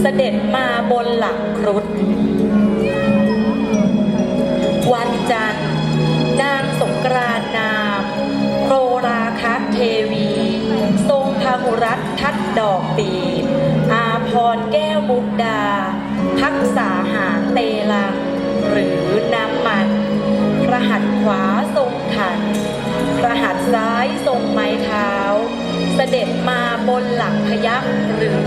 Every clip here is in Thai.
เสด็จมาบนหลังครุฑวันจันทร์นางสงกรานนามโครราคะเทวี ทรงพาหุรัตทัดดอกปีบอาพรแก้วมุกดา พักษาหาเตลัง หรือน้ำมันพระหัตขวาทรงขันพระหัตซ้ายทรงไม้เท้า เสด็จมาบนหลังพยักหรือ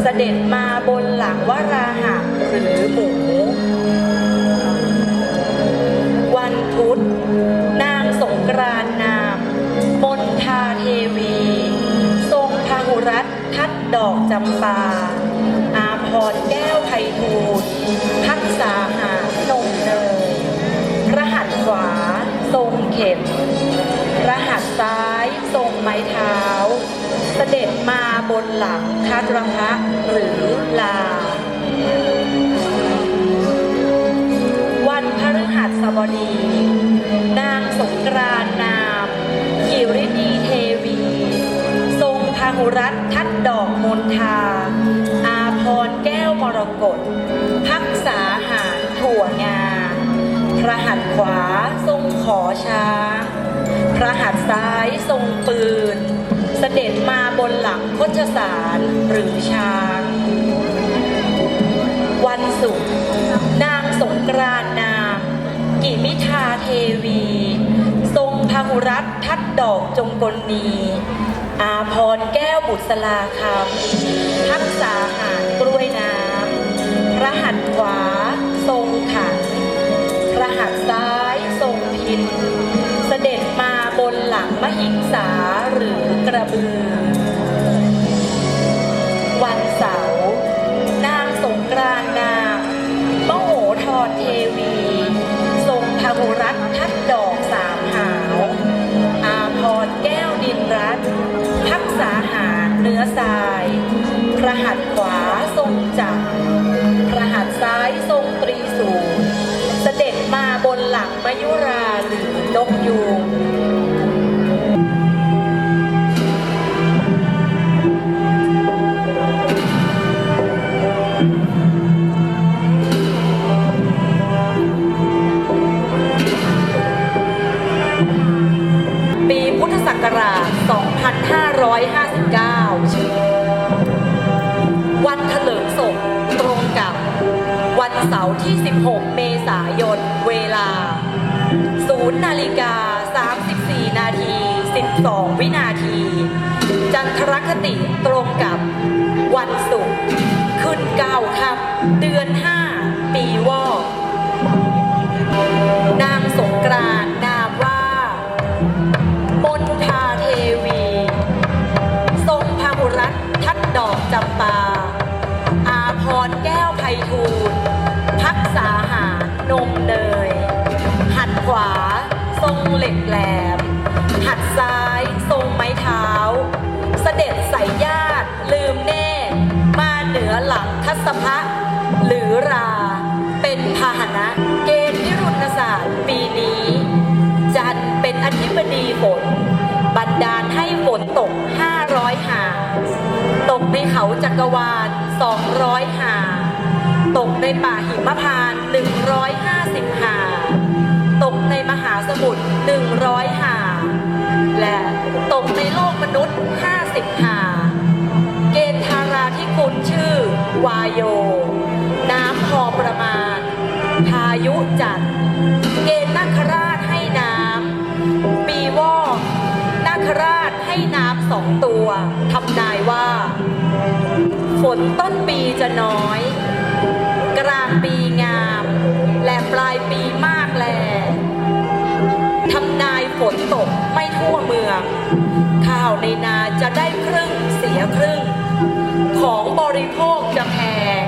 เสด็จมาบนหลังวราหะหรือหมู วันพุธนางสงกรานนามมนทาเทวี ทรงพาหุรัตทัดดอกจำปา อาพรแก้วไพฑูรย์พักษาหานมเนยพระหัตถ์ขวา ทรงเข็มพระหัตถ์ซ้าย ทรงไม้เท้า มาบนหลังคัดรังพะหรือลา วันพฤหัสบดี นางสงกรานนามกิรินีเทวี ทรงพาหุรัตทัดดอกมนทา อาพรแก้วมรกตพักษาหารถั่วงา พระหัตถ์ขวาทรงขอช้าง พระหัตถ์ซ้ายทรงปืน เสด็จมาบนหลังพจสารหรือช้าง วันศุกร์นางสงกรานนามกิมิทาเทวี ทรงพาหุรัตทัดดอกจงกลนีอาพรแก้วบุษลาคำพักษาหารกล้วยน้ำพระหัตถ์ขวา ทรงขันพระหัตถ์ซ้าย นหลังมหิงสาหรือกระบือ วันเสาร์นางสงกรานต์นามมโหธรเทวี ทรงพหุรัตทัดดอกสามหาว อาพรแก้วดินรัตน์พักษาหารเนื้อทรายพระหัตถ์ขวาทรงจักรพระหัตถ์ซ้ายทรงตรีศูนย์เสด็จมาบนหลังมยุราหรือนกยูง กราช 2559 วันเถลิงศพตรงกับ วันเสาร์ที่ 16 เมษายน เวลา 0 นาฬิกา 34 นาที 12 วินาที จันทรคติตรงกับวันศุกร์ขึ้น9ค่ำเดือน 5 ปีวอก รแก้วไพฑูรย์พักษาหารนมเนย หัดขวา ทรงเหล็กแหลม หัดซ้าย ทรงไม้เท้า เสด็จใส่ญาติลืมแน่ มาเหนือหลังทัศพะหรือรา เป็นพาหนะเกณฑ์นิรุณศาสตร์ปีนี้ จันเป็นอธิบดีฝน บันดาลให้ฝนตก 500 หา ตกในเขาจักรวาล 200 หา ตกในป่าหิมพานต์150 หา ตกในมหาสมุทร 100 หา และตกในโลกมนุษย์ 50 หา เกณฑ์ธาราที่คุณชื่อ วายโย น้ำพอประมาณ พายุจัด เกณฑ์นาคราชให้น้ำ ปีวอกนาคราชให้น้ำสองตัวทำนา ฝนต้นปีจะน้อย กลางปีงาม และปลายปีมากแลทำนายฝนตกไม่ทั่วเมือง ข้าวในนาจะได้ครึ่งเสียครึ่ง ของบริโภคจะแพง